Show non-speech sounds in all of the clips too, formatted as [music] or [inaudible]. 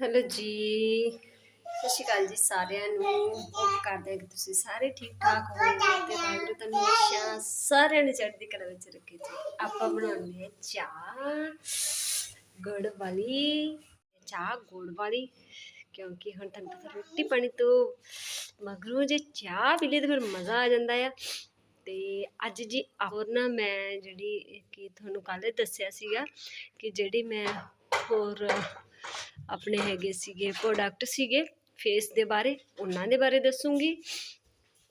Hello ਜੀ। ਸਤਿ ਸ਼੍ਰੀ ਅਕਾਲ ਜੀ ਸਾਰਿਆਂ ਨੂੰ। ਉਮੀਦ ਕਰਦੇ ਹਾਂ ਕਿ ਤੁਸੀਂ ਸਾਰੇ ਠੀਕ ਠਾਕ ਹੋਵੋਗੇ ਤੇ ਵਾਹਿਗੁਰੂ ਤੁਹਾਨੂੰ ਹਮੇਸ਼ਾ ਸਾਰਿਆਂ ਨੂੰ ਚੜ੍ਹਦੀ ਕਲਾ ਵਿੱਚ ਰੱਖੇ ਜੀ। ਆਪਾਂ ਬਣਾਉਂਦੇ ਹਾਂ ਚਾਹ ਗੁੜ ਵਾਲੀ, ਚਾਹ ਗੁੜ ਵਾਲੀ, ਕਿਉਂਕਿ ਹੁਣ ਤੁਹਾਨੂੰ ਪਤਾ ਰੋਟੀ ਪਾਣੀ ਤੋਂ ਮਗਰੋਂ ਜੇ ਚਾਹ ਪੀ ਲਈ ਤਾਂ ਫਿਰ ਮਜ਼ਾ ਆ ਜਾਂਦਾ ਆ। ਤੇ ਅੱਜ ਜੀ ਹੋਰ ਨਾ ਮੈਂ ਜਿਹੜੀ ਕਿ ਤੁਹਾਨੂੰ ਕੱਲ੍ਹ ਦੱਸਿਆ ਸੀਗਾ ਕਿ ਜਿਹੜੀ ਮੈਂ ਹੋਰ ਆਪਣੇ ਹੈਗੇ ਸੀਗੇ ਪ੍ਰੋਡਕਟ ਸੀਗੇ ਫੇਸ ਦੇ ਬਾਰੇ, ਉਹਨਾਂ ਦੇ ਬਾਰੇ ਦੱਸੂੰਗੀ।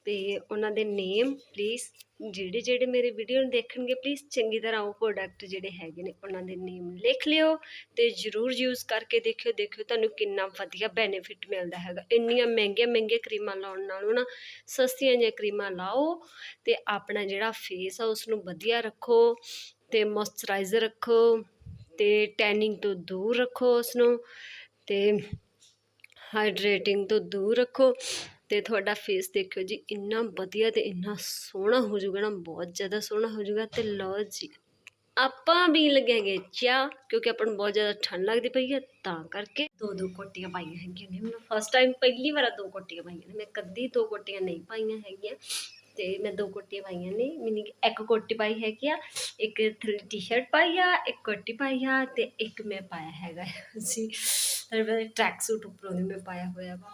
ਤੇ ਉਹਨਾਂ ਦੇ ਨੇਮ ਪਲੀਜ਼ ਜਿਹੜੇ ਜਿਹੜੇ ਮੇਰੇ ਵੀਡੀਓ ਨੂੰ ਦੇਖਣਗੇ ਪਲੀਜ਼ ਚੰਗੀ ਤਰ੍ਹਾਂ ਉਹ ਪ੍ਰੋਡਕਟ ਜਿਹੜੇ ਹੈਗੇ ਨੇ, ਉਹਨਾਂ ਦੇ ਨੇਮ ਲਿਖ ਲਿਓ ਤੇ ਜਰੂਰ ਯੂਜ਼ ਕਰਕੇ ਦੇਖਿਓ ਦੇਖਿਓ ਤੁਹਾਨੂੰ ਕਿੰਨਾ ਵਧੀਆ ਬੈਨੀਫਿਟ ਮਿਲਦਾ ਹੈਗਾ। ਇੰਨੀਆਂ ਮਹਿੰਗੀਆਂ ਮਹਿੰਗੀਆਂ ਕਰੀਮਾਂ ਲਾਉਣ ਨਾਲੋਂ ਨਾ, ਸਸਤੀਆਂ ਜਿਹੀਆਂ ਕਰੀਮਾਂ ਲਾਓ ਤੇ ਆਪਣਾ ਜਿਹੜਾ ਫੇਸ ਆ ਉਸ ਨੂੰ ਵਧੀਆ ਰੱਖੋ ਤੇ ਮੋਇਸਚਰਾਈਜ਼ਰ ਰੱਖੋ। ਅਤੇ ਟੈਨਿੰਗ ਤੋਂ ਦੂਰ ਰੱਖੋ ਉਸ ਨੂੰ ਤੇ ਹਾਈਡਰੇਟਿੰਗ ਤੋਂ ਦੂਰ ਰੱਖੋ ਅਤੇ ਤੁਹਾਡਾ ਫੇਸ ਦੇਖਿਓ ਜੀ, ਇੰਨਾ ਵਧੀਆ ਅਤੇ ਇੰਨਾ ਸੋਹਣਾ ਹੋ ਜਾਊਗਾ ਨਾ, ਬਹੁਤ ਜ਼ਿਆਦਾ ਸੋਹਣਾ ਹੋ ਜਾਊਗਾ ਤੇ ਲਓ ਜੀ, ਆਪਾਂ ਵੀ ਲੱਗेंगे ਚਾਹ ਕਿਉਂਕਿ ਆਪਾਂ ਨੂੰ ਬਹੁਤ ਜ਼ਿਆਦਾ ਠੰਡ ਲੱਗਦੀ ਪਈ ਹੈ, ਤਾਂ ਕਰਕੇ ਦੋ ਦੋ ਕੋਟੀਆਂ ਪਾਈਆਂ ਹੈਗੀਆਂ ਨੇ ਮੈਂ ਫਸਟ ਟਾਈਮ ਪਹਿਲੀ ਵਾਰ ਦੋ ਕੋਟੀਆਂ ਪਾਈਆਂ ਨੇ, ਮੈਂ ਕਦੀ ਦੋ ਕੋਟੀਆਂ ਨਹੀਂ ਪਾਈਆਂ ਹੈਗੀਆਂ। ਤੇ ਮੈਂ ਦੋ ਕੋਟੀਆਂ ਪਾਈਆਂ ਨੇ ਮੈਨੇ ਇੱਕ ਕੋਟੀ ਪਾਈ ਹੈਗੀ ਆ, ਇੱਕ ਟੀ-ਸ਼ਰਟ ਪਾਈ ਆ, ਇੱਕ ਕੋਟੀ ਪਾਈ ਆ ਤੇ ਇੱਕ ਮੈਂ ਪਾਇਆ ਹੈਗਾ ਸੀ ਤੇ ਟਰੈਕ ਸੂਟ ਉੱਪਰੋਂ ਦੀ ਮੈਂ ਪਾਇਆ ਹੋਇਆ। ਵਾ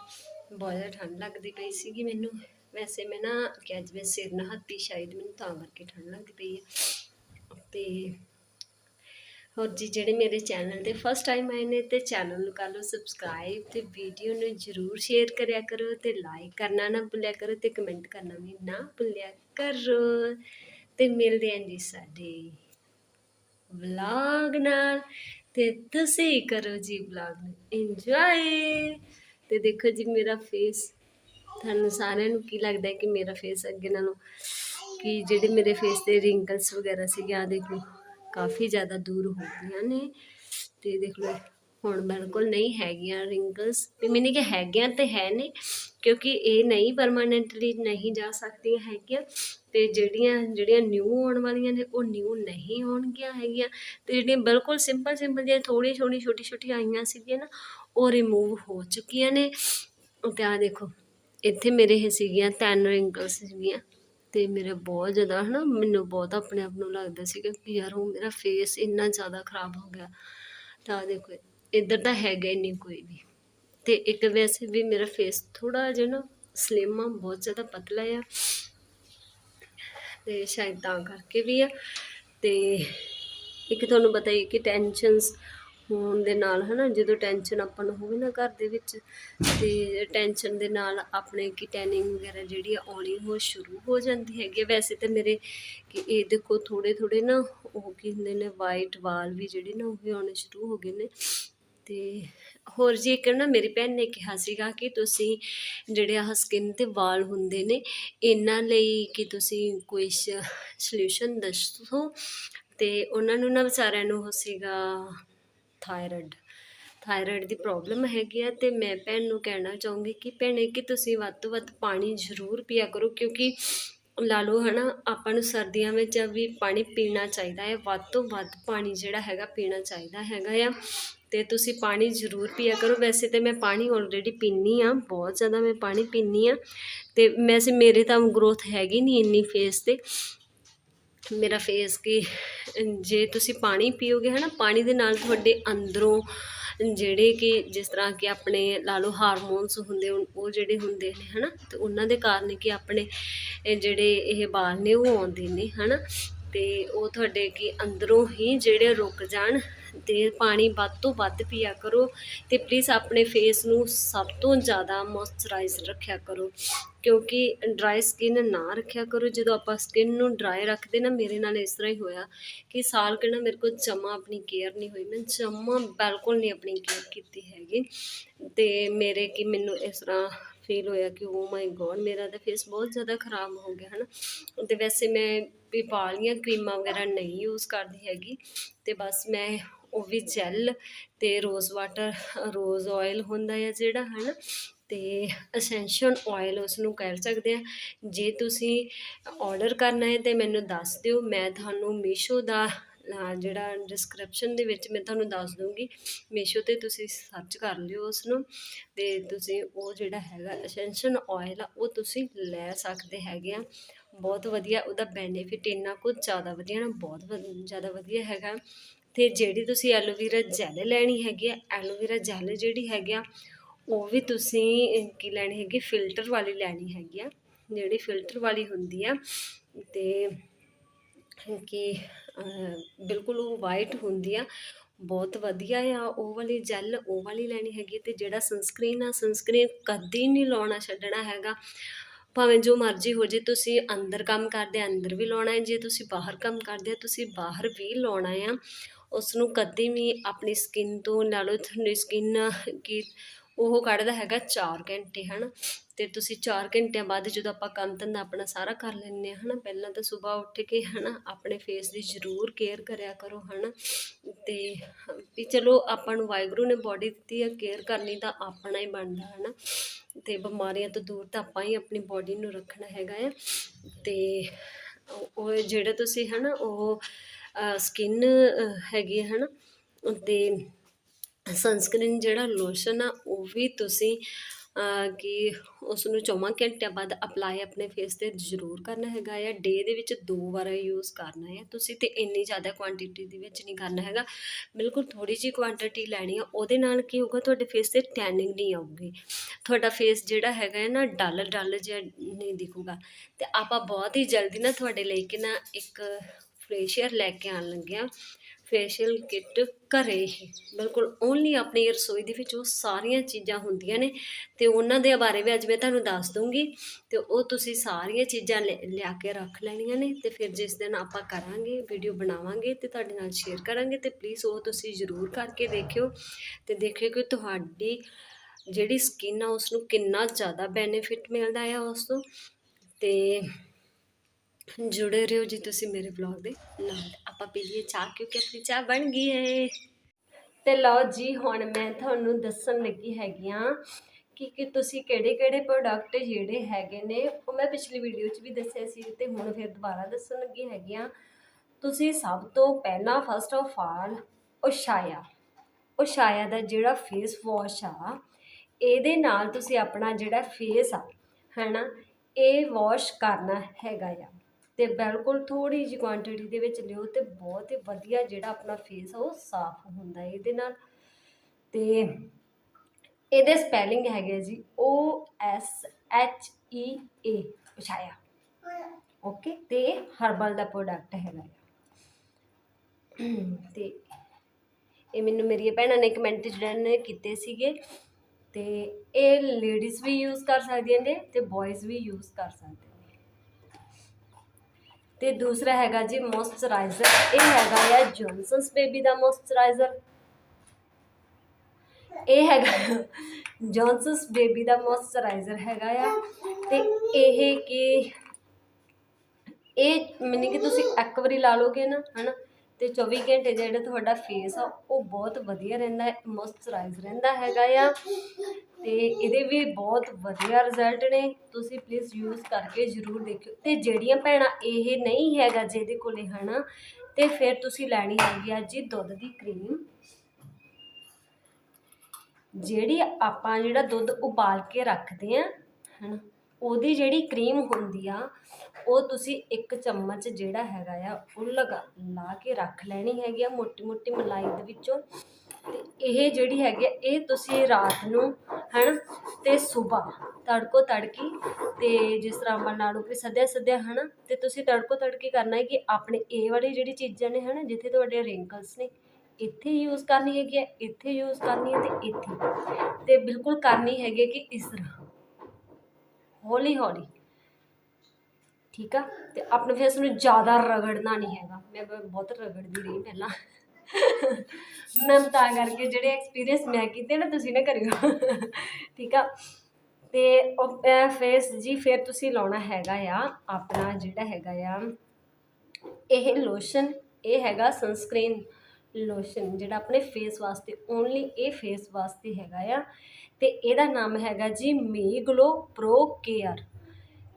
ਬਹੁਤ ਜ਼ਿਆਦਾ ਠੰਡ ਲੱਗਦੀ ਪਈ ਸੀਗੀ ਮੈਨੂੰ। ਵੈਸੇ ਮੈਂ ਨਾ ਕਿ ਅੱਜ ਮੈਂ ਸਿਰ ਨਹਾਤੀ ਸ਼ਾਇਦ ਮੈਨੂੰ ਤਾਂ ਕਰਕੇ ਠੰਡ ਲੱਗਦੀ ਪਈ ਆ। ਤੇ ਹੋਰ ਜੀ, ਜਿਹੜੇ ਮੇਰੇ ਚੈਨਲ ਤੇ ਫਸਟ ਟਾਈਮ ਆਏ ਨੇ ਤੇ ਚੈਨਲ ਨੂੰ ਕਰ ਲਓ ਸਬਸਕ੍ਰਾਈਬ ਤੇ ਵੀਡੀਓ ਨੂੰ ਜਰੂਰ ਸ਼ੇਅਰ ਕਰਿਆ ਕਰੋ ਤੇ ਲਾਈਕ ਕਰਨਾ ਨਾ ਭੁੱਲਿਆ ਕਰੋ ਤੇ ਕਮੈਂਟ ਕਰਨਾ ਵੀ ਨਾ ਭੁੱਲਿਆ ਕਰੋ। ਤੇ ਮਿਲਦੇ ਆਂ ਜੀ ਸਾਡੇ ਵਲੌਗ ਨਾਲ। ਤੇ ਤੁਸੀਂ ਕਰੋ ਜੀ ਵਲੌਗ ਨੂੰ ਇੰਜੋਏ ਤੇ ਦੇਖੋ ਜੀ ਮੇਰਾ ਫੇਸ ਤੁਹਾਨੂੰ ਸਾਰਿਆਂ ਨੂੰ ਕੀ ਲੱਗਦਾ ਹੈ ਕਿ ਮੇਰਾ ਫੇਸ ਅੱਗੇ ਨਾਲੋਂ, ਕਿ ਜਿਹੜੇ ਮੇਰੇ ਫੇਸ ਤੇ ਰਿੰਕਲਸ ਵਗੈਰਾ ਸੀਗੇ ਆ ਦੇਖ। ਲਓ ਕਾਫੀ ਜ਼ਿਆਦਾ ਦੂਰ ਹੋ ਗਈਆਂ ਨੇ ਤੇ ਦੇਖ ਲਓ, ਹੁਣ ਬਿਲਕੁਲ ਨਹੀਂ ਹੈਗੀਆਂ ਰਿੰਕਲਸ ਵੀ ਮੈਨੇ ਕਿ ਹੈਗੀਆਂ ਤੇ ਹੈ ਨੇ, ਕਿਉਂਕਿ ਇਹ ਨਹੀਂ ਪਰਮਾਨੈਂਟਲੀ ਨਹੀਂ ਜਾ ਸਕਦੀਆਂ ਹੈਗੀਆਂ ਤੇ ਜਿਹੜੀਆਂ ਜਿਹੜੀਆਂ ਨਿਊ ਆਉਣ ਵਾਲੀਆਂ ਨੇ, ਉਹ ਨਿਊ ਨਹੀਂ ਹੋਣਗੀਆਂ ਹੈਗੀਆਂ। ਤੇ ਜਿਹੜੀਆਂ ਬਿਲਕੁਲ ਸਿੰਪਲ ਸਿੰਪਲ ਜਿਹੀਆਂ ਥੋੜੀ ਥੋੜੀ ਛੋਟੀ ਛੋਟੀ ਆਈਆਂ ਸੀਗੀਆਂ ਨਾ, ਉਹ ਰਿਮੂਵ ਹੋ ਚੁੱਕੀਆਂ ਨੇ। ਤੇ ਆ ਦੇਖੋ, ਇੱਥੇ ਮੇਰੇ ਇਹ ਸੀਗੀਆਂ ਤਿੰਨ ਰਿੰਕਲਸ ਸੀਗੀਆਂ। ਤੇ ਮੇਰਾ ਬਹੁਤ ਜ਼ਿਆਦਾ ਹਨਾ, ਮੈਨੂੰ ਬਹੁਤ ਆਪਣੇ ਆਪ ਨੂੰ ਲੱਗਦਾ ਸੀਗਾ ਕਿ ਯਾਰ ਉਹ ਮੇਰਾ ਫੇਸ ਇੰਨਾ ਜ਼ਿਆਦਾ ਖਰਾਬ ਹੋ ਗਿਆ। ਤਾਂ ਦੇਖੋ, ਇੱਧਰ ਤਾਂ ਹੈਗਾ ਹੀ ਨਹੀਂ ਕੋਈ ਵੀ। ਤੇ ਇੱਕ ਵੈਸੇ ਵੀ ਮੇਰਾ ਫੇਸ ਥੋੜਾ ਜਿਹਾ ਨਾ ਸਲਿਮ ਆ, ਬਹੁਤ ਜ਼ਿਆਦਾ ਪਤਲਾ ਆ। ਤੇ ਸ਼ਾਇਦ ਤਾਂ ਕਰਕੇ ਵੀ ਆ। ਤੇ ਇੱਕ ਤੁਹਾਨੂੰ ਪਤਾ ਹੀ ਕਿ ਟੈਨਸ਼ਨਸ ਹੋਣ ਦੇ ਨਾਲ, ਹਨਾ, ਜਦੋਂ ਟੈਨਸ਼ਨ ਆਪਾਂ ਨੂੰ ਹੋਵੇ ਨਾ ਘਰ ਦੇ ਵਿੱਚ, ਤੇ ਟੈਨਸ਼ਨ ਦੇ ਨਾਲ ਆਪਣੇ ਕੀ ਟੈਨਿੰਗ ਵਗੈਰਾ ਜਿਹੜੀ ਆ ਆਉਣੀ ਹੋ ਸ਼ੁਰੂ ਹੋ ਜਾਂਦੀ ਹੈਗੀ ਆ। ਵੈਸੇ ਤਾਂ ਮੇਰੇ ਕਿ ਇਹ ਦੇਖੋ ਥੋੜੇ ਥੋੜੇ ਨਾ ਉਹ ਕੀ ਹੁੰਦੇ ਨੇ ਵਾਈਟ ਵਾਲ ਵੀ ਜਿਹੜੇ ਨਾ, ਉਹ ਆਉਣੇ ਸ਼ੁਰੂ ਹੋ ਗਏ ਨੇ ਤੇ ਹੋਰ ਜੀ ਇੱਕ ਨਾ ਮੇਰੀ ਭੈਣ ਨੇ ਕਿਹਾ ਸੀਗਾ ਕਿ ਤੁਸੀਂ ਜਿਹੜੇ ਆਹ ਸਕਿਨ ਤੇ ਵਾਲ ਹੁੰਦੇ ਨੇ, ਇਹਨਾਂ ਲਈ ਕਿ ਤੁਸੀਂ ਕੋਈ ਸੋਲੂਸ਼ਨ ਦੱਸੋ ਤੇ ਉਹਨਾਂ ਨੂੰ ਨਾ ਵਿਚਾਰਿਆਂ ਨੂੰ ਉਹ ਸੀਗਾ ਥਾਇਰਾਇਡ ਥਾਇਰਾਇਡ ਦੀ ਪ੍ਰੋਬਲਮ ਹੈਗੀ ਆ ਤੇ ਮੈਂ ਭੈਣ ਨੂੰ ਕਹਿਣਾ ਚਾਹੂੰਗੀ ਕਿ ਭੈਣੇ ਕਿ ਤੁਸੀਂ ਵੱਧ ਤੋਂ ਵੱਧ ਪਾਣੀ ਜ਼ਰੂਰ ਪੀਆ ਕਰੋ ਕਿਉਂਕਿ ਲਾ ਲਓ ਹਨਾ, ਆਪਾਂ ਨੂੰ ਸਰਦੀਆਂ ਵਿੱਚ ਵੀ ਪਾਣੀ ਪੀਣਾ ਚਾਹੀਦਾ ਹੈ, ਵੱਧ ਤੋਂ ਵੱਧ ਪਾਣੀ ਜਿਹੜਾ ਹੈਗਾ ਪੀਣਾ ਚਾਹੀਦਾ ਹੈਗਾ ਆ। ਤੇ ਤੁਸੀਂ ਪਾਣੀ ਜ਼ਰੂਰ ਪੀਆ ਕਰੋ। ਵੈਸੇ ਤੇ ਮੈਂ ਪਾਣੀ ਆਲਰੇਡੀ ਪੀਨੀ ਆ ਬਹੁਤ ਜ਼ਿਆਦਾ ਮੈਂ ਪਾਣੀ ਪੀਨੀ ਆ ਤੇ ਵੈਸੇ ਮੇਰੇ ਤਾਂ ਗਰੋਥ ਹੈਗੀ ਨਹੀਂ ਇੰਨੀ ਫੇਸ ਤੇ। ਮੇਰਾ ਫੇਸ ਕਿ, ਜੇ ਤੁਸੀਂ ਪਾਣੀ ਪੀਓਗੇ ਹੈ ਨਾ ਪਾਣੀ ਦੇ ਨਾਲ ਤੁਹਾਡੇ ਅੰਦਰੋਂ ਜਿਹੜੇ ਕਿ ਜਿਸ ਤਰ੍ਹਾਂ ਕਿ ਆਪਣੇ ਲਾ ਲਓ ਹਾਰਮੋਨਸ ਹੁੰਦੇ, ਉਹ ਜਿਹੜੇ ਹੁੰਦੇ ਨੇ, ਹਨਾ, ਤੇ ਉਹਨਾਂ ਦੇ ਕਾਰਨ ਕਿ ਆਪਣੇ ਜਿਹੜੇ ਇਹ ਵਾਲ ਨੇ, ਉਹ ਆਉਂਦੇ ਨੇ, ਹਨਾ। ਤੇ ਉਹ ਤੁਹਾਡੇ ਕਿ ਅੰਦਰੋਂ ਹੀ ਜਿਹੜੇ ਰੁਕ ਜਾਣ ਤੇ ਪਾਣੀ ਵੱਧ ਤੋਂ ਵੱਧ ਪੀਆ ਕਰੋ ਤੇ ਪਲੀਜ਼ ਆਪਣੇ ਫੇਸ ਨੂੰ ਸਭ ਤੋਂ ਜ਼ਿਆਦਾ ਮੋਇਸਚਰਾਈਜ਼ ਰੱਖਿਆ ਕਰੋ, ਕਿਉਂਕਿ ਡਰਾਈ ਸਕਿਨ ਨਾ ਰੱਖਿਆ ਕਰੋ। ਜਦੋਂ ਆਪਾਂ ਸਕਿਨ ਨੂੰ ਡਰਾਈ ਰੱਖਦੇ ਨਾ, ਮੇਰੇ ਨਾਲ ਇਸ ਤਰ੍ਹਾਂ ਹੀ ਹੋਇਆ ਕਿ ਸਾਲ ਕਿਹੜਾ ਮੇਰੇ ਕੋਲ ਜਮਾ ਆਪਣੀ ਕੇਅਰ ਨਹੀਂ ਹੋਈ। ਮੈਂ ਜਮਾ ਬਿਲਕੁਲ ਨਹੀਂ ਆਪਣੀ ਕੇਅਰ ਕੀਤੀ ਹੈਗੀ। ਤੇ ਮੇਰੇ ਕਿ ਮੈਨੂੰ ਇਸ ਤਰ੍ਹਾਂ ਫੀਲ ਹੋਇਆ ਕਿ ਓ ਮਾਈ ਗੋਡ ਮੇਰਾ ਤਾਂ ਫੇਸ ਬਹੁਤ ਜ਼ਿਆਦਾ ਖਰਾਬ ਹੋ ਗਿਆ, ਹਨਾ। ਤੇ ਵੈਸੇ ਮੈਂ ਵੀ ਵਾਲੀਆਂ ਕਰੀਮਾਂ ਵਗੈਰਾ ਨਹੀਂ ਯੂਜ਼ ਕਰਦੀ ਹੈਗੀ। ਤੇ ਬਸ ਮੈਂ ਉਹ ਵੀ ਜੈਲ ਤੇ ਰੋਜ਼ ਵਾਟਰ ਰੋਜ਼ ਆਇਲ ਹੁੰਦਾ ਹੈ ਜਿਹੜਾ, ਹਨਾ। ਤੇ ਅਸੈਂਸ਼ੀਅਲ ਆਇਲ ਉਸ ਨੂੰ ਕਹਿ ਸਕਦੇ ਆ। ਜੇ ਤੁਸੀਂ ਆਰਡਰ ਕਰਨਾ ਹੈ ਤੇ ਮੈਨੂੰ ਦੱਸ ਦਿਓ, ਮੈਂ ਤੁਹਾਨੂੰ ਮੀਸ਼ੋ ਦਾ ਜਿਹੜਾ ਡਿਸਕ੍ਰਿਪਸ਼ਨ ਦੇ ਵਿੱਚ ਮੈਂ ਤੁਹਾਨੂੰ ਦੱਸ ਦੂੰਗੀ ਮੀਸ਼ੋ ਤੇ ਤੁਸੀਂ ਸਰਚ ਕਰ ਲਿਓ ਉਸ ਨੂੰ ਤੇ ਤੁਸੀਂ ਉਹ ਜਿਹੜਾ ਹੈਗਾ ਐਸੈਂਸ਼ਨ ਆਇਲ ਆ, ਉਹ ਤੁਸੀਂ ਲੈ ਸਕਦੇ ਹੈਗੇ ਆ। ਬਹੁਤ ਵਧੀਆ, ਉਹਦਾ ਬੈਨੀਫਿਟ ਇੰਨਾ ਕੁਝ ਜ਼ਿਆਦਾ ਵਧੀਆ ਨਾ, ਬਹੁਤ ਵਧ- ਜ਼ਿਆਦਾ ਵਧੀਆ ਹੈਗਾ। ਤੇ ਜਿਹੜੀ ਤੁਸੀਂ ਐਲੋਵੇਰਾ ਜੈਲ ਲੈਣੀ ਹੈਗੀ ਆ ਐਲੋਵੇਰਾ ਜੈਲ ਜਿਹੜੀ ਹੈਗੀ ਆ, ਉਹ ਵੀ ਤੁਸੀਂ ਕੀ ਲੈਣੀ ਹੈਗੀ ਫਿਲਟਰ ਵਾਲੀ ਲੈਣੀ ਹੈਗੀ ਆ। ਜਿਹੜੀ ਫਿਲਟਰ ਵਾਲੀ ਹੁੰਦੀ ਆ, ਤੇ ਕਿ ਬਿਲਕੁਲ ਉਹ ਵਾਈਟ ਹੁੰਦੀ ਆ, ਬਹੁਤ ਵਧੀਆ ਆ, ਉਹ ਵਾਲੀ ਜੈਲ ਉਹ ਵਾਲੀ ਲੈਣੀ ਹੈਗੀ ਤੇ ਜਿਹੜਾ ਸਨਸਕ੍ਰੀਨ ਆ ਸਨਸਕ੍ਰੀਨ ਕਦੀ ਨਹੀਂ ਲਾਉਣਾ ਛੱਡਣਾ ਹੈਗਾ। ਭਾਵੇਂ ਜੋ ਮਰਜ਼ੀ ਹੋ ਜੇ, ਤੁਸੀਂ ਅੰਦਰ ਕੰਮ ਕਰਦੇ ਅੰਦਰ ਵੀ ਲਾਉਣਾ ਹੈ, ਜੇ ਤੁਸੀਂ ਬਾਹਰ ਕੰਮ ਕਰਦੇ ਆ, ਤੁਸੀਂ ਬਾਹਰ ਵੀ ਲਾਉਣਾ ਆ। ਉਸ ਨੂੰ ਕਦੀ ਵੀ ਆਪਣੀ ਸਕਿਨ ਤੋਂ, ਨਾਲੋਂ ਤੁਹਾਡੀ ਸਕਿਨ ਕੀ ਉਹ ਕੱਢਦਾ ਹੈਗਾ 4 ਘੰਟੇ, ਹਨ। ਤੇ ਤੁਸੀਂ 4 ਘੰਟਿਆਂ ਬਾਅਦ ਜਦੋਂ ਆਪਾਂ ਕੰਮ ਧੰਦਾ ਆਪਣਾ ਸਾਰਾ ਕਰ ਲੈਂਦੇ ਹਾਂ, ਹਨਾ, ਪਹਿਲਾਂ ਤਾਂ ਸਵੇਰ ਉੱਠ ਕੇ, ਹਨਾ, ਆਪਣੇ ਫੇਸ ਦੀ ਜ਼ਰੂਰ ਕੇਅਰ ਕਰਿਆ ਕਰੋ, ਹਨਾ, ਤੇ ਵੀ ਚਲੋ ਆਪਾਂ ਨੂੰ ਵਾਹਿਗੁਰੂ ਨੇ ਬੋਡੀ ਦਿੱਤੀ ਆ ਕੇਅਰ ਕਰਨੀ ਤਾਂ ਆਪਣਾ ਹੀ ਬਣਦਾ, ਹਨਾ, ਤੇ ਬਿਮਾਰੀਆਂ ਤੋਂ ਦੂਰ ਤਾਂ ਆਪਾਂ ਹੀ ਆਪਣੀ ਬੋਡੀ ਨੂੰ ਰੱਖਣਾ ਹੈਗਾ ਆ, ਤੇ ਉਹ- ਜਿਹੜੇ ਤੁਸੀਂ, ਹਨਾ, ਉਹ ਸਕਿਨ ਹੈਗੀ ਹੈ ਹਨਾ, ਤੇ ਸਨਸਕ੍ਰੀਨ ਜਿਹੜਾ ਲੋਸ਼ਨ ਆ, ਉਹ ਵੀ ਤੁਸੀਂ ਕਿ ਉਸ ਨੂੰ ਚੌਵਾਂ ਘੰਟਿਆਂ ਬਾਅਦ ਅਪਲਾਈ ਆਪਣੇ ਫੇਸ ਤੇ ਜ਼ਰੂਰ ਕਰਨਾ ਹੈਗਾ ਆ। ਡੇ ਦੇ ਵਿੱਚ ਦੋ ਵਾਰ ਯੂਜ਼ ਕਰਨਾ ਹੈ ਤੁਸੀਂ ਤੇ ਇੰਨੀ ਜ਼ਿਆਦਾ ਕੁਆਂਟੀਟੀ ਦੇ ਵਿੱਚ ਨਹੀਂ ਕਰਨਾ ਹੈਗਾ। ਬਿਲਕੁਲ ਥੋੜੀ ਜਿਹੀ ਕੁਆਂਟੀਟੀ ਲੈਣੀ ਆ। ਉਹਦੇ ਨਾਲ ਕੀ ਹੋਊਗਾ, ਤੁਹਾਡੇ ਫੇਸ ਤੇ ਟੈਨਿੰਗ ਨਹੀਂ ਆਊਗੀ। ਤੁਹਾਡਾ ਫੇਸ ਜਿਹੜਾ ਹੈਗਾ ਹੈ ਨਾ ਡਲ ਡਲ ਜਿਹਾ ਨਹੀਂ ਦਿਖੂਗਾ। ਤੇ ਆਪਾਂ ਬਹੁਤ ਹੀ ਜਲਦੀ ਨਾ ਤੁਹਾਡੇ ਲਈ ਕਿ ਨਾ ਇੱਕ ਫੇਸ਼ੀਅਲ ਲੈ ਕੇ ਆਉਣ ਲੱਗੇ ਆ। ਫੇਸ਼ੀਅਲ ਕਿੱਟ ਘਰੇ ਹੀ। ਬਿਲਕੁਲ ਓਨਲੀ ਆਪਣੀ ਰਸੋਈ ਦੇ ਵਿੱਚ ਉਹ ਸਾਰੀਆਂ ਚੀਜ਼ਾਂ ਹੁੰਦੀਆਂ ਨੇ ਤੇ ਉਹਨਾਂ ਦੇ ਬਾਰੇ ਵੀ ਅੱਜ ਮੈਂ ਤੁਹਾਨੂੰ ਦੱਸ ਦੂੰਗੀ ਤੇ ਉਹ ਤੁਸੀਂ ਸਾਰੀਆਂ ਚੀਜ਼ਾਂ ਲਿ- ਲਿਆ ਕੇ ਰੱਖ ਲੈਣੀਆਂ ਨੇ ਤੇ ਫਿਰ ਜਿਸ ਦਿਨ ਆਪਾਂ ਕਰਾਂਗੇ ਵੀਡੀਓ ਬਣਾਵਾਂਗੇ ਤੇ ਤੁਹਾਡੇ ਨਾਲ ਸ਼ੇਅਰ ਕਰਾਂਗੇ ਤੇ ਪਲੀਜ਼ ਉਹ ਤੁਸੀਂ ਜ਼ਰੂਰ ਕਰਕੇ ਦੇਖਿਓ ਤੇ ਦੇਖਿਓ ਕਿ ਤੁਹਾਡੀ ਜਿਹੜੀ ਸਕਿਨ ਆ ਉਸ ਨੂੰ ਕਿੰਨਾ ਜ਼ਿਆਦਾ ਬੈਨੀਫਿਟ ਮਿਲਦਾ ਆ ਉਸ ਤੋਂ। ਤੇ ਜੁੜੇ ਰਹੋ ਜੀ ਤੁਸੀਂ ਮੇਰੇ ਵਲੌਗ ਦੇ ਨਾਲ। ਆਪਾਂ ਪੀ ਲਈਏ ਚਾਹ ਕਿਉਂਕਿ ਆਪਣੀ ਚਾਹ ਬਣ ਗਈ ਹੈ ਤੇ ਲਓ ਜੀ, ਹੁਣ ਮੈਂ ਤੁਹਾਨੂੰ ਦੱਸਣ ਲੱਗੀ ਹੈਗੀ ਆ ਕਿ ਕਿ ਤੁਸੀਂ ਕਿਹੜੇ ਕਿਹੜੇ ਪ੍ਰੋਡਕਟ ਜਿਹੜੇ ਹੈਗੇ ਨੇ, ਉਹ ਮੈਂ ਪਿਛਲੀ ਵੀਡੀਓ 'ਚ ਵੀ ਦੱਸਿਆ ਸੀ ਤੇ ਹੁਣ ਫਿਰ ਦੁਬਾਰਾ ਦੱਸਣ ਲੱਗੀ ਹੈਗੀ ਆ। ਤੁਸੀਂ ਸਭ ਤੋਂ ਪਹਿਲਾਂ ਫਸਟ ਆਫ ਆਲ ਉਸ਼ਾਇਆ। ਉਸ਼ਾਇਆ ਦਾ ਜਿਹੜਾ ਫੇਸ ਵਾਸ਼ ਆ, ਇਹਦੇ ਨਾਲ ਤੁਸੀਂ ਆਪਣਾ ਜਿਹੜਾ ਫੇਸ ਆ, ਹੈਨਾ, ਇਹ ਵਾਸ਼ ਕਰਨਾ ਹੈਗਾ ਆ। ਤੇ ਬਿਲਕੁਲ ਥੋੜੀ ਜਿਹੀ ਕੁਆਂਟੀਟੀ ਦੇ ਵਿੱਚ ਲਿਓ ਤੇ ਬਹੁਤ ਹੀ ਵਧੀਆ ਜਿਹੜਾ ਆਪਣਾ ਫੇਸ ਆ ਉਹ ਸਾਫ਼ ਹੁੰਦਾ ਇਹਦੇ ਨਾਲ। ਤੇ ਇਹਦੇ ਸਪੈਲਿੰਗ ਹੈਗੇ ਜੀ O S H E A, ਪਛਾਇਆ। ਓਕੇ ਤੇ ਹਰਬਲ ਦਾ ਪ੍ਰੋਡਕਟ ਹੈਗਾ ਆ। ਤੇ ਇਹ ਮੈਨੂੰ ਮੇਰੀਆਂ ਭੈਣਾਂ ਨੇ ਕਮੈਂਟ ਜਿਹੜੇ ਨੇ ਕੀਤੇ ਸੀਗੇ। ਤੇ ਇਹ ਲੇਡੀਜ਼ ਵੀ ਯੂਜ਼ ਕਰ ਸਕਦੀਆਂ ਨੇ ਤੇ ਬॉयਜ਼ ਵੀ ਯੂਜ਼ ਕਰ ਸਕਦੇ ਤੇ ਦੂਸਰਾ ਹੈਗਾ ਜੀ ਮੋਇਸਚਰਾਈਜ਼ਰ ਇਹ ਹੈਗਾ ਆ ਜੌਨਸਨਸ ਬੇਬੀ ਦਾ ਮੋਇਸਚਰਾਈਜ਼ਰ ਇਹ ਹੈਗਾ ਜੌਨਸਨਸ ਬੇਬੀ ਦਾ ਮੋਇਸਚਰਾਈਜ਼ਰ ਹੈਗਾ ਆ। ਤੇ ਇਹ ਕਿ, ਇਹ ਮੈਨੂੰ ਕਿ ਤੁਸੀਂ ਇੱਕ ਵਾਰੀ ਲਾ ਲੋਗੇ ਨਾ, ਹਨਾ? ਤੇ 24 ਘੰਟੇ ਜਿਹੜਾ ਤੁਹਾਡਾ ਫੇਸ ਆ, ਉਹ ਬਹੁਤ ਵਧੀਆ ਰਹਿੰਦਾ ਹੈ ਮੋਇਸਚਰਾਈਜ਼ ਰਹਿੰਦਾ ਹੈਗਾ ਆ। ਤੇ ਇਹਦੇ ਵੀ ਬਹੁਤ ਵਧੀਆ ਰਿਜ਼ਲਟ ਨੇ। ਤੁਸੀਂ ਪਲੀਜ਼ ਯੂਜ਼ ਕਰਕੇ ਜ਼ਰੂਰ ਦੇਖਿਓ। ਤੇ ਜਿਹੜੀਆਂ ਭੈਣਾਂ ਇਹ ਨਹੀਂ ਹੈਗਾ ਜਿਹਦੇ ਕੋਲੇ ਹਨਾ, ਤੇ ਫਿਰ ਤੁਸੀਂ ਲੈਣੀ ਹੈਗੀ ਆ ਜੀ ਦੁੱਧ ਦੀ ਕਰੀਮ ਜਿਹੜੀ ਆਪਾਂ ਜਿਹੜਾ ਦੁੱਧ ਉਬਾਲ ਕੇ ਰੱਖਦੇ ਆ, ਹਨਾ, ਉਹਦੀ ਜਿਹੜੀ ਕਰੀਮ ਹੁੰਦੀ ਆ ਉਹ ਤੁਸੀਂ ਇੱਕ ਚਮਚ ਜਿਹੜਾ ਹੈਗਾ ਆ, ਉਹ ਲਗਾ, ਲਾ ਕੇ ਰੱਖ ਲੈਣੀ ਹੈਗੀ ਆ ਮੋਟੀ ਮੋਟੀ ਮਲਾਈ ਦੇ ਵਿੱਚੋਂ। ਤੇ ਇਹ ਜਿਹੜੀ ਹੈਗੀ ਆ, ਇਹ ਤੁਸੀਂ ਰਾਤ ਨੂੰ, ਹਨਾ, ਤੇ ਸਵੇਰ ਤੜਕੋ ਤੜਕੀ ਤੇ ਜਿਸ ਤਰ੍ਹਾਂ ਆਪਾਂ ਲਾ ਲਓ ਕਿ ਸਦਿਆ ਸਦਿਆ, ਹਨਾ, ਤੇ ਤੁਸੀਂ ਤੜਕੋ ਤੜਕੀ ਕਰਨਾ ਹੈ ਕਿ ਆਪਣੇ ਇਹ ਵਾਲੀ ਜਿਹੜੀ ਚੀਜ਼ਾਂ ਨੇ, ਹਨਾ, ਜਿੱਥੇ ਤੁਹਾਡੇ ਰਿੰਕਲਸ ਨੇ, ਇੱਥੇ ਯੂਜ਼ ਕਰਨੀ ਹੈਗੀ ਹੈ ਇੱਥੇ ਯੂਜ਼ ਕਰਨੀ ਹੈ ਤੇ ਇੱਥੇ। ਤੇ ਬਿਲਕੁਲ ਕਰਨੀ ਹੈਗੀ ਕਿ ਇਸ ਤਰ੍ਹਾਂ। ਹੌਲੀ ਹੌਲੀ। ਠੀਕ ਆ? ਤੇ ਆਪਣੇ ਫੇਸ ਨੂੰ ਜ਼ਿਆਦਾ ਰਗੜਨਾ ਨਹੀਂ ਹੈਗਾ। ਮੈਂ ਬਹੁਤ ਰਗੜਦੀ ਰਹੀ ਪਹਿਲਾਂ। ਮੈਂ ਤਾਂ ਕਰਕੇ ਜਿਹੜੇ ਐਕਸਪੀਰੀਅੰਸ ਮੈਂ ਕੀਤੇ ਨਾ, ਤੁਸੀਂ ਨਾ ਕਰਿਓ। ਠੀਕ ਆ? ਤੇ ਉਹ ਫੇਸ ਜੀ ਫਿਰ ਤੁਸੀਂ ਲਾਉਣਾ ਹੈਗਾ ਆ, ਆਪਣਾ ਜਿਹੜਾ ਹੈਗਾ ਆ, ਇਹ ਲੋਸ਼ਨ ਇਹ ਹੈਗਾ ਸਨਸਕ੍ਰੀਨ ਲੋਸ਼ਨ ਜਿਹੜਾ ਆਪਣੇ ਫੇਸ ਵਾਸਤੇ ਓਨਲੀ ਇਹ ਫੇਸ ਵਾਸਤੇ ਹੈਗਾ ਆ। ਤੇ ਇਹਦਾ ਨਾਮ ਹੈਗਾ ਜੀ ਮੀ ਗਲੋ ਪ੍ਰੋ ਕੇਅਰ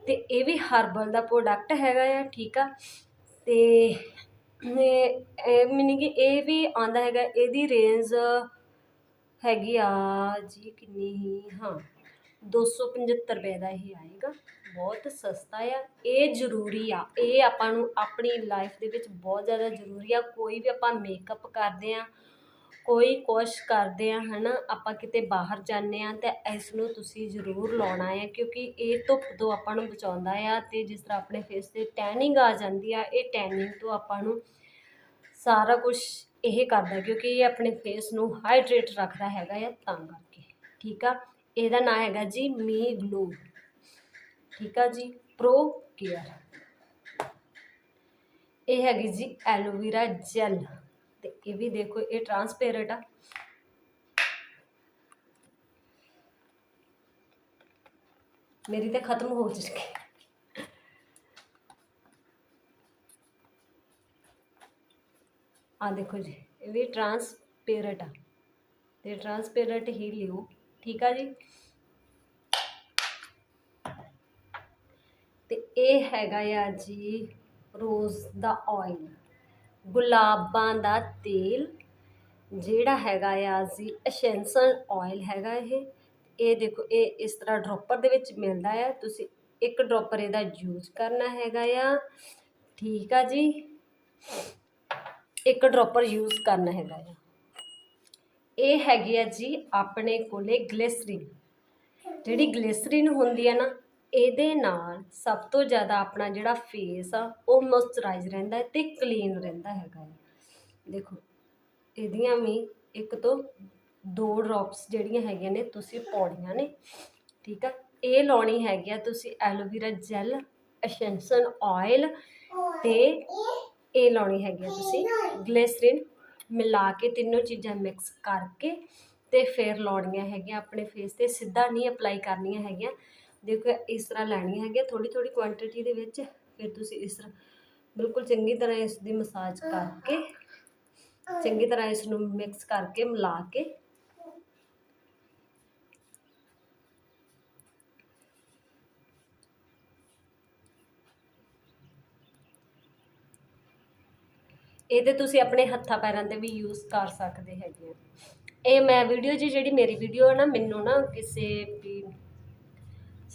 ਤੇ ਇਹ ਵੀ ਹਰਬਲ ਦਾ ਪ੍ਰੋਡਕਟ ਹੈਗਾ ਆ, ਠੀਕ ਆ। ਤੇ ਇਹ ਮੀਨਿੰਗ ਕਿ ਇਹ ਵੀ ਆਂਦਾ ਹੈਗਾ, ਇਹਦੀ ਰੇਂਜ ਹੈਗੀ ਆ ਜੀ ਕਿੰਨੀ, ਹੀ ਹਾਂ 275 ਰੁਪਏ ਦਾ ਇਹ ਆਏਗਾ। ਬਹੁਤ ਸਸਤਾ ਆ, ਇਹ ਜ਼ਰੂਰੀ ਆ। ਇਹ ਆਪਾਂ ਨੂੰ ਆਪਣੀ ਲਾਈਫ ਦੇ ਵਿੱਚ ਬਹੁਤ ਜ਼ਿਆਦਾ ਜ਼ਰੂਰੀ ਆ। ਕੋਈ ਵੀ ਆਪਾਂ ਮੇਕਅਪ ਕਰਦੇ ਆ ਕੋਈ ਕੁਛ ਕਰਦੇ ਹਾਂ ਹੈ ਨਾ ਆਪਾਂ ਕਿਤੇ ਬਾਹਰ ਜਾਂਦੇ ਹਾਂ ਤਾਂ ਇਸ ਨੂੰ ਤੁਸੀਂ ਜ਼ਰੂਰ ਲਾਉਣਾ ਹੈ ਕਿਉਂਕਿ ਇਹ ਧੁੱਪ ਤੋਂ ਆਪਾਂ ਨੂੰ ਬਚਾਉਂਦਾ ਆ ਅਤੇ ਜਿਸ ਤਰ੍ਹਾਂ ਆਪਣੇ ਫੇਸ ਤੇ ਟੈਨਿੰਗ ਆ ਜਾਂਦੀ ਆ, ਇਹ ਟੈਨਿੰਗ ਤੋਂ ਆਪਾਂ ਨੂੰ ਸਾਰਾ ਕੁਛ ਇਹ ਕਰਦਾ, ਕਿਉਂਕਿ ਇਹ ਆਪਣੇ ਫੇਸ ਨੂੰ ਹਾਈਡਰੇਟ ਰੱਖਦਾ ਹੈਗਾ ਆ ਤਾਂ ਕਰਕੇ, ਠੀਕ ਆ? ਇਹਦਾ ਨਾਮ ਹੈਗਾ ਜੀ ਮੀ ਗਲੂ, ਠੀਕ ਆ ਜੀ? ਪ੍ਰੋ ਕੇਅਰ ਇਹ ਹੈਗੀ ਜੀ ਐਲੋਵੇਰਾ ਜੈਲ। ਤੇ ਇਹ ਵੀ ਦੇਖੋ, ਇਹ ਟਰਾਂਸਪੇਰੈਂਟ ਆ। ਮੇਰੀ ਤਾਂ ਖਤਮ ਹੋ ਚੁੱਕੀ ਆ ਦੇਖੋ ਜੀ, ਇਹ ਵੀ ਟਰਾਂਸਪੇਰੈਂਟ ਆ। ਤੇ ਟਰਾਂਸਪੇਰੈਂਟ ਹੀ ਲਿਓ, ਠੀਕ ਆ ਜੀ? ਤੇ ਇਹ ਹੈਗਾ ਆ ਜੀ ਰੋਜ਼ ਦਾ ਆਇਲ ਗੁਲਾਬਾਂ ਦਾ ਤੇਲ ਜਿਹੜਾ ਹੈਗਾ ਆ ਜੀ ਐਸੈਂਸ਼ਲ ਆਇਲ ਹੈਗਾ ਇਹ। ਇਹ ਦੇਖੋ, ਇਹ ਇਸ ਤਰ੍ਹਾਂ ਡ੍ਰੌਪਰ ਦੇ ਵਿੱਚ ਮਿਲਦਾ ਆ। ਤੁਸੀਂ ਇੱਕ ਡ੍ਰੌਪਰ ਇਹਦਾ ਯੂਜ਼ ਕਰਨਾ ਹੈਗਾ ਆ। ਠੀਕ ਆ ਜੀ। ਇੱਕ ਡ੍ਰੌਪਰ ਯੂਜ਼ ਕਰਨਾ ਹੈਗਾ ਆ। ਇਹ ਹੈਗੀ ਆ ਜੀ ਆਪਣੇ ਕੋਲੇ ਗਲਿਸਰੀਨ ਜਿਹੜੀ ਗਲਿਸਰੀਨ ਹੁੰਦੀ ਆ ਨਾ ਇਹਦੇ ਨਾਲ ਸਭ ਤੋਂ ਜ਼ਿਆਦਾ ਆਪਣਾ ਜਿਹੜਾ ਫੇਸ ਆ, ਉਹ ਮੋਇਸਚਰਾਈਜ਼ ਰਹਿੰਦਾ ਅਤੇ ਕਲੀਨ ਰਹਿੰਦਾ ਹੈਗਾ ਹੈ। ਦੇਖੋ, ਇਹਦੀਆਂ ਵੀ ਇੱਕ ਤੋਂ ਦੋ ਡ੍ਰੌਪਸ ਜਿਹੜੀਆਂ ਹੈਗੀਆਂ ਨੇ, ਤੁਸੀਂ ਪਾਉਣੀਆਂ ਨੇ, ਠੀਕ ਆ? ਇਹ ਲਾਉਣੀ ਹੈਗੀ ਆ ਤੁਸੀਂ ਐਲੋਵੇਰਾ ਜੈਲ ਐਸੈਂਸ਼ਲ ਆਇਲ ਤੇ ਇਹ ਲਾਉਣੀ ਹੈਗੀ ਆ ਤੁਸੀਂ ਗਲਿਸਰੀਨ ਮਿਲਾ ਕੇ ਤਿੰਨੋਂ ਚੀਜ਼ਾਂ ਮਿਕਸ ਕਰਕੇ ਤੇ ਫਿਰ ਲਾਉਣੀਆਂ ਹੈਗੀਆਂ ਆਪਣੇ ਫੇਸ ਤੇ। ਸਿੱਧਾ ਨਹੀਂ ਅਪਲਾਈ ਕਰਨੀਆਂ ਹੈਗੀਆਂ। ਦੇਖੋ, ਇਸ ਤਰ੍ਹਾਂ ਲੈਣੀਆਂ ਹੈਗੀਆਂ ਥੋੜੀ ਥੋੜੀ ਕੁਆਂਟੀਟੀ ਦੇ ਵਿੱਚ, ਫਿਰ ਤੁਸੀਂ ਇਸ ਤਰ੍ਹਾਂ ਬਿਲਕੁਲ ਚੰਗੀ ਤਰ੍ਹਾਂ ਇਸ ਦੀ ਮਸਾਜ ਕਰਕੇ, ਚੰਗੀ ਤਰ੍ਹਾਂ ਇਸ ਨੂੰ ਮਿਕਸ ਕਰਕੇ ਮਿਲਾ ਕੇ। ਇਹਦੇ ਤੁਸੀਂ ਆਪਣੇ ਹੱਥਾਂ ਪੈਰਾਂ ਤੇ ਵੀ ਯੂਜ਼ ਕਰ ਸਕਦੇ ਹੈਗੇ ਆ। ਇਹ ਮੈਂ ਵੀਡੀਓ ਜੀ, ਜਿਹੜੀ ਮੇਰੀ ਵੀਡੀਓ ਹੈ ਨਾ, ਮੈਨੂੰ ਨਾ ਕਿਸੇ ਵੀ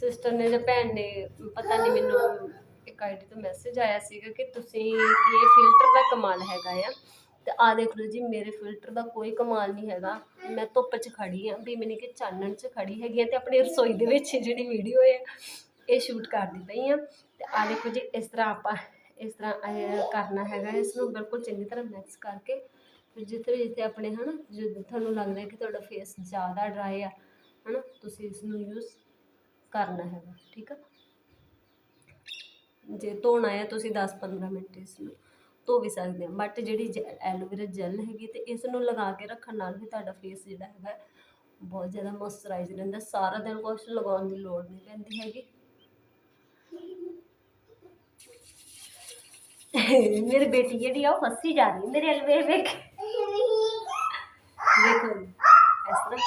ਸਿਸਟਰ ਨੇ ਜਾਂ ਭੈਣ ਨੇ, ਪਤਾ ਨਹੀਂ ਮੈਨੂੰ ਇੱਕ ਆਈਡੀ ਤੋਂ ਮੈਸੇਜ ਆਇਆ ਸੀਗਾ ਕਿ ਤੁਸੀਂ ਕਿ ਇਹ ਫਿਲਟਰ ਦਾ ਕਮਾਲ ਹੈਗਾ ਆ? ਤੇ ਆ ਦੇਖ ਲਓ ਜੀ, ਮੇਰੇ ਫਿਲਟਰ ਦਾ ਕੋਈ ਕਮਾਲ ਨਹੀਂ ਹੈਗਾ। ਮੈਂ ਧੁੱਪ 'ਚ ਖੜੀ ਆ, ਵੀ ਮੈਨੇ ਕਿ ਚਾਨਣ 'ਚ ਖੜੀ ਹੈਗੀ ਆ ਤੇ ਆਪਣੀ ਰਸੋਈ ਦੇ ਵਿੱਚ ਜਿਹੜੀ ਵੀਡੀਓ ਹੈ ਇਹ ਸ਼ੂਟ ਕਰਦੀ ਪਈ ਆ। ਤੇ ਆ ਦੇਖੋ ਜੀ, ਇਸ ਤਰ੍ਹਾਂ ਆਪਾਂ ਇਸ ਤਰ੍ਹਾਂ ਕਰਨਾ ਹੈਗਾ। ਇਸ ਨੂੰ ਬਿਲਕੁਲ ਚੰਗੀ ਤਰ੍ਹਾਂ ਮਿਕਸ ਕਰਕੇ, ਫਿਰ ਜਿੱਥੇ ਜਿੱਥੇ ਆਪਣੇ ਹਨਾ ਜਦੋਂ ਤੁਹਾਨੂੰ ਲੱਗਦਾ ਕਿ ਤੁਹਾਡਾ ਫੇਸ ਜ਼ਿਆਦਾ ਡਰਾਈ ਆ, ਹਨਾ, ਤੁਸੀਂ ਇਸ ਨੂੰ ਯੂਜ਼ ਕਰਨਾ ਹੈਗਾ ਠੀਕ ਆ? ਜੇ ਧੋਣਾ ਹੈ ਤੁਸੀਂ 10-15 ਮਿੰਟ ਇਸ ਨੂੰ ਧੋ ਵੀ ਸਕਦੇ ਹੋ। ਬਟ ਜਿਹੜੀ ਐਲੋਵੇਰਾ ਜੈਲ ਹੈਗੀ ਤੇ ਇਸ ਨੂੰ ਲਗਾ ਕੇ ਰੱਖਣ ਨਾਲ ਵੀ ਤੁਹਾਡਾ ਫੇਸ ਜਿਹੜਾ ਹੈਗਾ ਬਹੁਤ ਜ਼ਿਆਦਾ ਮੋਇਸਚਰਾਈਜ਼ ਰਹਿੰਦਾ। ਸਾਰਾ ਦਿਨ ਕੁਛ ਲਗਾਉਣ ਦੀ ਲੋੜ ਨਹੀਂ ਪੈਂਦੀ ਹੈਗੀ। ਮੇਰੀ ਬੇਟੀ ਜਿਹੜੀ ਆ ਉਹ ਹੱਸੀ ਜਾ ਰਹੀ ਮੇਰੇ ਵੱਲ ਵੇਖ। ਵੇਖ ਦੇਖੋ ਜੀ, ਇਸ ਤਰ੍ਹਾਂ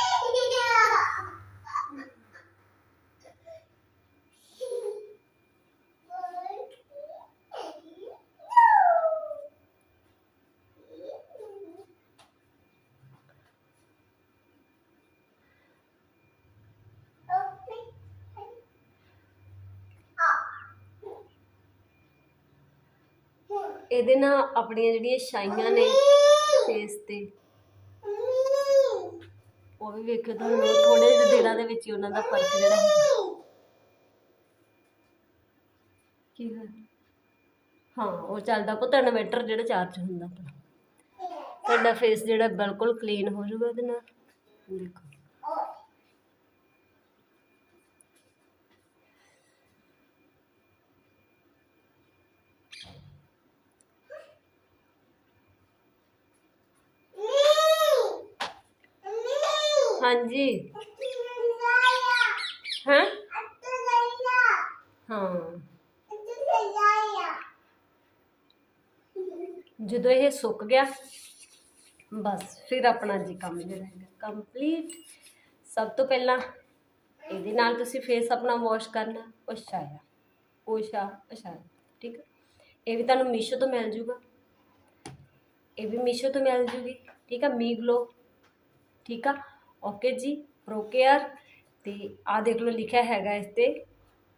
ਇਹਦੇ ਨਾਲ ਆਪਣੀਆਂ ਜਿਹੜੀਆਂ ਛਾਈਆਂ ਨੇ ਫੇਸ ਤੇ, ਉਹ ਵੀ ਵੇਖੋ ਤੁਹਾਨੂੰ ਥੋੜੇ ਜਿਹੇ ਦਿਨਾਂ ਦੇ ਵਿੱਚ ਹੀ ਉਹਨਾਂ ਦਾ ਫ਼ਰਕ ਜਿਹੜਾ ਹੈ। ਕੀ ਹੋਇਆ? ਹਾਂ, ਉਹ ਚੱਲਦਾ ਪੁੱਤ ਇਨਵੇਟਰ ਜਿਹੜਾ ਚਾਰਜ ਹੁੰਦਾ ਤੁਹਾਡਾ ਫੇਸ ਜਿਹੜਾ ਬਿਲਕੁਲ ਕਲੀਨ ਹੋ ਜਾਊਗਾ ਉਹਦੇ ਨਾਲ। ਦੇਖੋ। ਹਾਂਜੀ ਹਾਂ ਹਾਂ ਜਦੋਂ ਇਹ ਸੁੱਕ ਗਿਆ ਬਸ ਫਿਰ ਆਪਣਾ ਜੀ ਕੰਮ ਜਿਹੜਾ ਹੈਗਾ ਕੰਪਲੀਟ ਸਭ ਤੋਂ ਪਹਿਲਾਂ ਇਹਦੇ ਨਾਲ ਤੁਸੀਂ ਫੇਸ ਆਪਣਾ ਵਾਸ਼ ਕਰਨਾ ਉਸ਼ਾਇਆ ਉਸ਼ਾ ਉਸ਼ਾ ਠੀਕ ਹੈ ਇਹ ਵੀ ਤੁਹਾਨੂੰ ਮੀਸ਼ੋ ਤੋਂ ਮਿਲ ਜੂਗਾ ਇਹ ਵੀ ਮੀਸ਼ੋ ਤੋਂ ਮਿਲ ਜੂਗੀ ਠੀਕ ਆ ਮੀ ਗਲੋ ਠੀਕ ਆ ਓਕੇ ਜੀ ਪ੍ਰੋਕੇਅਰ ਤੇ ਆ ਦੇਖ ਲਓ ਲਿਖਿਆ ਹੈਗਾ ਇਸ ਤੇ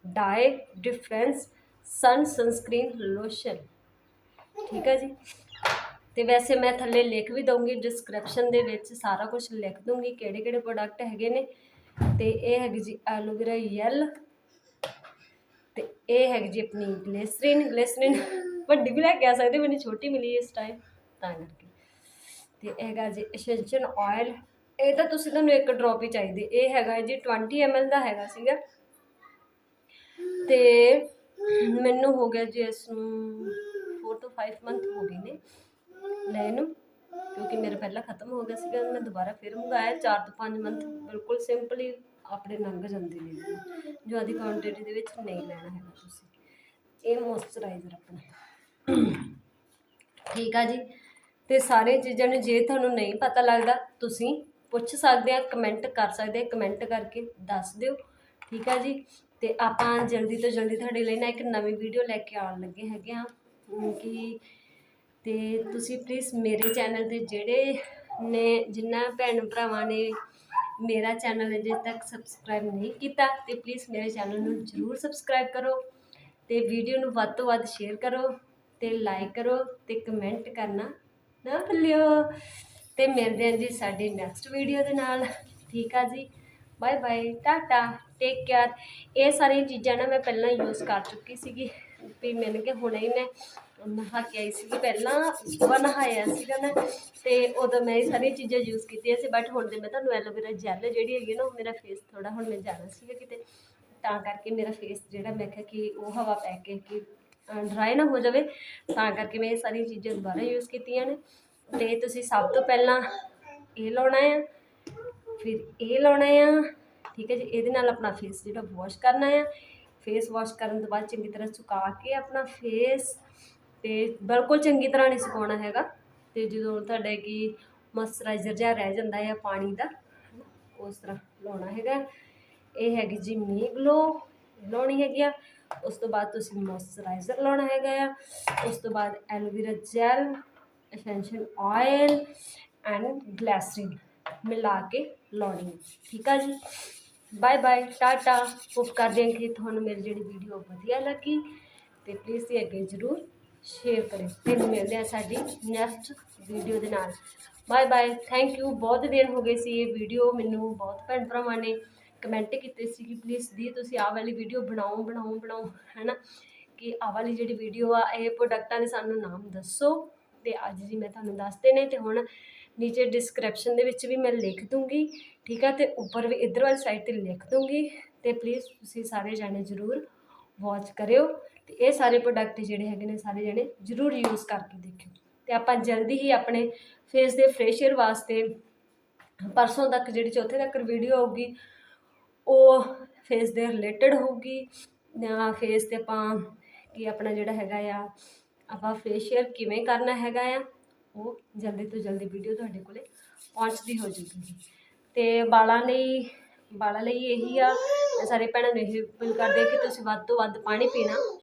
ਡਾਈ ਡਿਫਰੈਂਸ ਸਨ ਸਨਸਕ੍ਰੀਨ ਲੋਸ਼ਨ ਠੀਕ ਹੈ ਜੀ? ਤੇ ਵੈਸੇ ਮੈਂ ਥੱਲੇ ਲਿਖ ਵੀ ਦਊਂਗੀ ਡਿਸਕ੍ਰਿਪਸ਼ਨ ਦੇ ਵਿੱਚ ਸਾਰਾ ਕੁਝ ਲਿਖ ਦੂੰਗੀ ਕਿਹੜੇ ਕਿਹੜੇ ਪ੍ਰੋਡਕਟ ਹੈਗੇ ਨੇ। ਤੇ ਇਹ ਹੈਗੀ ਜੀ ਐਲੋਵੇਰਾ ਜੈਲ ਤੇ ਇਹ ਹੈਗੀ ਜੀ ਆਪਣੀ ਗਲਿਸਰੀਨ ਗਲਿਸਰੀਨ [laughs] ਵੱਡੀ ਵੀ ਲੈ ਕੇ ਆ ਸਕਦੇ, ਮੈਨੂੰ ਛੋਟੀ ਮਿਲੀ ਇਸ ਟਾਈਮ ਤਾਂ ਕਰਕੇ। ਤੇ ਇਹ ਹੈਗਾ ਜੀ ਐਸੈਂਸ਼ੀਅਲ ਆਇਲ ਇਹ ਤਾਂ ਤੁਸੀਂ ਤੁਹਾਨੂੰ ਇੱਕ ਡ੍ਰੌਪ ਹੀ ਚਾਹੀਦੀ। ਇਹ ਹੈਗਾ ਜੀ 20 ml ਦਾ ਹੈਗਾ ਸੀਗਾ। ਤੇ ਮੈਨੂੰ ਹੋ ਗਿਆ ਜੀ ਇਸ ਨੂੰ 4 ਤੋਂ 5 ਮੰਥ ਹੋ ਗਏ ਨੇ ਲੈ ਨੂੰ, ਕਿਉਂਕਿ ਮੇਰੇ ਪਹਿਲਾਂ ਖਤਮ ਹੋ ਗਿਆ ਸੀਗਾ, ਮੈਂ ਦੁਬਾਰਾ ਫਿਰ ਮੰਗਾਇਆ। 4 ਤੋਂ 5 ਮੰਥ ਬਿਲਕੁਲ ਸਿੰਪਲ ਹੀ ਆਪਣੇ ਲੰਘ ਜਾਂਦੇ ਨੇ। ਜੋ ਆਦੀ ਕੁਆਂਟੀਟੀ ਦੇ ਵਿੱਚ ਨਹੀਂ ਲੈਣਾ ਹੈਗਾ ਤੁਸੀਂ। ਇਹ ਮੋਇਸਚਰਾਈਜ਼ਰ ਆਪਣਾ। ਠੀਕ ਆ ਜੀ। ਤੇ ਸਾਰੇ ਚੀਜ਼ਾਂ ਨੂੰ ਜੇ ਤੁਹਾਨੂੰ ਨਹੀਂ ਪਤਾ ਲੱਗਦਾ, ਤੁਸੀਂ ਪੁੱਛ ਸਕਦੇ ਆ ਕਮੈਂਟ ਕਰ ਸਕਦੇ ਆ ਕਮੈਂਟ ਕਰਕੇ ਦੱਸ ਦਿਓ, ਠੀਕ ਆ ਜੀ? ਤੇ ਆਪਾਂ ਜਲਦੀ ਤੋਂ ਜਲਦੀ ਤੁਹਾਡੇ ਲਈ ਨਾ ਇੱਕ ਨਵੀਂ ਵੀਡੀਓ ਲੈ ਕੇ ਆਉਣ ਲੱਗੇ ਹੈਗੇ ਆ। ਕਿ ਤੇ ਤੁਸੀਂ ਪਲੀਜ਼ ਮੇਰੇ ਚੈਨਲ ਦੇ ਜਿਹੜੇ ਨੇ ਜਿਨ੍ਹਾਂ ਭੈਣ ਭਰਾਵਾਂ ਨੇ ਮੇਰਾ ਚੈਨਲ ਅਜੇ ਤੱਕ ਸਬਸਕ੍ਰਾਈਬ ਨਹੀਂ ਕੀਤਾ, ਤੇ ਪਲੀਜ਼ ਮੇਰੇ ਚੈਨਲ ਨੂੰ ਜਰੂਰ ਸਬਸਕ੍ਰਾਈਬ ਕਰੋ ਤੇ ਵੀਡੀਓ ਨੂੰ ਵੱਧ ਤੋਂ ਵੱਧ ਸ਼ੇਅਰ ਕਰੋ ਤੇ ਲਾਈਕ ਕਰੋ ਤੇ ਕਮੈਂਟ ਕਰਨਾ ਨਾ ਭੁੱਲਿਓ। ਤੇ ਮਿਲਦੇ ਹਾਂ ਜੀ ਸਾਡੀ ਨੈਕਸਟ ਵੀਡੀਓ ਦੇ ਨਾਲ। ਠੀਕ ਆ ਜੀ? Bye bye tata take care ਇਹ ਸਾਰੀਆਂ ਚੀਜ਼ਾਂ ਨਾ ਮੈਂ ਪਹਿਲਾਂ ਯੂਜ਼ ਕਰ ਚੁੱਕੀ ਸੀਗੀ। ਵੀ ਮੈਨੂੰ ਕਿ ਹੁਣੇ ਹੀ ਮੈਂ ਨਹਾ ਕੇ ਆਈ ਸੀਗੀ। ਪਹਿਲਾਂ ਸੁਬਹ ਨਹਾਇਆ ਸੀਗਾ ਮੈਂ ਤੇ ਉਦੋਂ ਮੈਂ ਇਹ ਸਾਰੀਆਂ ਚੀਜ਼ਾਂ ਯੂਜ਼ ਕੀਤੀਆਂ ਸੀ। ਬਟ ਹੁਣ ਦੇ ਮੈਂ ਤੁਹਾਨੂੰ ਐਲੋਵੇਰਾ ਜੈਲ ਜਿਹੜੀ ਹੈਗੀ ਨਾ, ਉਹ ਮੇਰਾ ਫੇਸ ਥੋੜਾ ਹੁਣ ਮੈਂ ਜਾਣਾ ਸੀਗਾ ਕਿਤੇ। ਤਾਂ ਕਰਕੇ ਮੇਰਾ ਫੇਸ ਜਿਹੜਾ ਮੈਂ ਕਿਹਾ ਕਿ ਉਹ ਹਵਾ ਪੈ ਕੇ ਕਿ ਡਰਾਈ ਨਾ ਹੋ ਜਾਵੇ। ਤਾਂ ਕਰਕੇ ਮੈਂ ਇਹ ਸਾਰੀਆਂ ਚੀਜ਼ਾਂ ਦੁਬਾਰਾ ਯੂਜ਼ ਕੀਤੀਆਂ ਨੇ। ਤੇ ਤੁਸੀਂ ਸਭ ਤੋਂ ਪਹਿਲਾਂ ਇਹ ਲਾਉਣਾ ਆ ਫਿਰ ਇਹ ਲਾਉਣਾ ਆ ਠੀਕ ਹੈ ਜੀ ਇਹਦੇ ਨਾਲ ਆਪਣਾ ਫੇਸ ਜਿਹੜਾ ਵਾਸ਼ ਕਰਨਾ ਆ। ਫੇਸ ਵਾਸ਼ ਕਰਨ ਤੋਂ ਬਾਅਦ ਚੰਗੀ ਤਰ੍ਹਾਂ ਸੁਕਾ ਕੇ ਆਪਣਾ ਫੇਸ ਤੇ ਬਿਲਕੁਲ ਚੰਗੀ ਤਰ੍ਹਾਂ ਨਹੀਂ ਸੁਕਾਉਣਾ ਹੈਗਾ। ਤੇ ਜਦੋਂ ਤੁਹਾਡੇ ਕੀ ਮੋਇਸਚਰਾਈਜ਼ਰ ਜਿਹਾ ਰਹਿ ਜਾਂਦਾ ਹੈ ਪਾਣੀ ਦਾ ਹਨਾ, ਉਸ ਤਰ੍ਹਾਂ ਲਾਉਣਾ ਹੈਗਾ। ਇਹ ਹੈਗੀ ਜੀ ਮੀ ਗਲੋ ਲਾਉਣੀ ਹੈਗੀ ਆ। ਉਸ ਤੋਂ ਬਾਅਦ ਤੁਸੀਂ ਮੋਇਸਚਰਾਈਜ਼ਰ ਲਾਉਣਾ ਹੈਗਾ ਆ। ਉਸ ਤੋਂ ਬਾਅਦ aloe vera gel essential oil and glycerine ਮਿਲਾ ਕੇ ਲਾਉਣੀ ਠੀਕ ਆ ਜੀ? Bye bye Tata. ਹੋਪ ਕਰਦੇ ਹਾਂ ਕਿ ਤੁਹਾਨੂੰ ਮੇਰੀ ਜਿਹੜੀ ਵੀਡੀਓ ਵਧੀਆ ਲੱਗੀ ਤੇ ਪਲੀਜ਼ ਇਹ ਅੱਗੇ ਜ਼ਰੂਰ ਸ਼ੇਅਰ ਕਰਿਓ। ਤੇ ਮਿਲਦੇ ਆ ਸਾਡੀ ਨੈਕਸਟ ਵੀਡੀਓ ਦੇ ਨਾਲ। ਬਾਏ ਬਾਏ ਥੈਂਕ ਯੂ ਬਹੁਤ ਦਿਨ ਹੋ ਗਏ ਸੀ ਇਹ ਵੀਡੀਓ ਮੈਨੂੰ ਬਹੁਤ ਭੈਣ ਭਰਾਵਾਂ ਨੇ ਕਮੈਂਟ ਕੀਤੇ ਸੀ ਕਿ ਪਲੀਜ਼ ਦੀ ਤੁਸੀਂ ਆਹ ਵਾਲੀ ਵੀਡੀਓ ਬਣਾਓ ਬਣਾਓ ਬਣਾਓ। ਹੈਨਾ? ਕਿ ਆਹ ਵਾਲੀ ਜਿਹੜੀ ਵੀਡੀਓ ਆ, ਇਹ ਪ੍ਰੋਡਕਟਾਂ ਦੇ ਸਾਨੂੰ ਨਾਮ ਦੱਸੋ। ਤੇ ਅੱਜ ਜੀ ਮੈਂ ਤੁਹਾਨੂੰ ਦੱਸਦੇ ਨੇ ਤੇ ਹੁਣ ਨੀਚੇ ਡਿਸਕ੍ਰਿਪਸ਼ਨ ਦੇ ਵਿੱਚ ਵੀ ਮੈਂ ਲਿਖ ਦੂੰਗੀ, ਠੀਕ ਆ? ਤੇ ਉੱਪਰ ਵੀ ਇਧਰ ਵਾਲੀ ਸਾਈਡ ਤੇ ਲਿਖ ਦੂੰਗੀ ਤੇ ਪਲੀਜ਼ ਤੁਸੀਂ ਸਾਰੇ ਜਾਣੇ ਜ਼ਰੂਰ ਵਾਚ ਕਰਿਓ ਤੇ ਇਹ ਸਾਰੇ ਪ੍ਰੋਡਕਟ ਜਿਹੜੇ ਹੈਗੇ ਨੇ ਸਾਰੇ ਜਣੇ ਜ਼ਰੂਰ ਯੂਜ਼ ਕਰਕੇ ਦੇਖਿਓ ਤੇ ਆਪਾਂ ਜਲਦੀ ਹੀ ਆਪਣੇ ਫੇਸ ਦੇ ਫਰੈਸ਼ਰ ਵਾਸਤੇ ਪਰਸੋਂ ਤੱਕ ਜਿਹੜੀ ਚੌਥੇ ਤੱਕ ਵੀਡੀਓ ਆਊਗੀ, ਉਹ ਫੇਸ ਦੇ ਰਿਲੇਟਡ ਹੋਊਗੀ। ਜਾਂ ਫੇਸ ਤੇ ਆਪਾਂ ਕੀ ਆਪਣਾ ਜਿਹੜਾ ਹੈਗਾ ਆ ਆਪਾਂ ਫੇਸ਼ੀਅਲ ਕਿਵੇਂ ਕਰਨਾ ਹੈਗਾ ਆ, ਉਹ ਜਲਦੀ ਤੋਂ ਜਲਦੀ ਵੀਡੀਓ ਤੁਹਾਡੇ ਕੋਲੇ ਪਹੁੰਚਦੀ ਹੋ ਜੂਗੀ। ਤੇ ਵਾਲਾਂ ਲਈ ਵਾਲਾਂ ਲਈ ਇਹੀ ਆ ਸਾਰੇ ਭੈਣਾਂ ਨੂੰ ਇਹ ਅਪੀਲ ਕਰਦੇ ਕਿ ਤੁਸੀਂ ਵੱਧ ਤੋਂ ਵੱਧ ਪਾਣੀ ਪੀਣਾ।